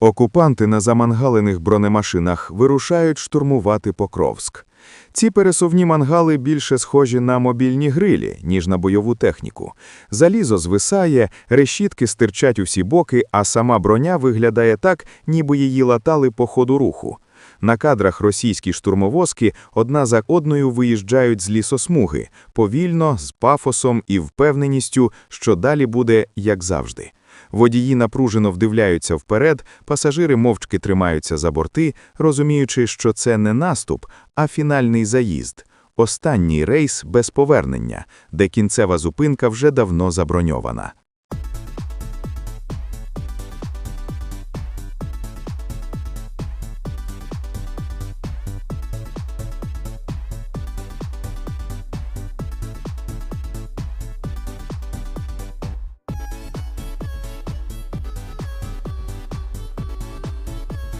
Окупанти на замангалених бронемашинах вирушають штурмувати Покровськ. Ці пересувні мангали більше схожі на мобільні грилі, ніж на бойову техніку. Залізо звисає, решітки стирчать у всі боки, а сама броня виглядає так, ніби її латали по ходу руху. На кадрах російські штурмовозки одна за одною виїжджають з лісосмуги, повільно, з пафосом і впевненістю, що далі буде як завжди. Водії напружено вдивляються вперед, пасажири мовчки тримаються за борти, розуміючи, що це не наступ, а фінальний заїзд. Останній рейс без повернення, де кінцева зупинка вже давно заброньована.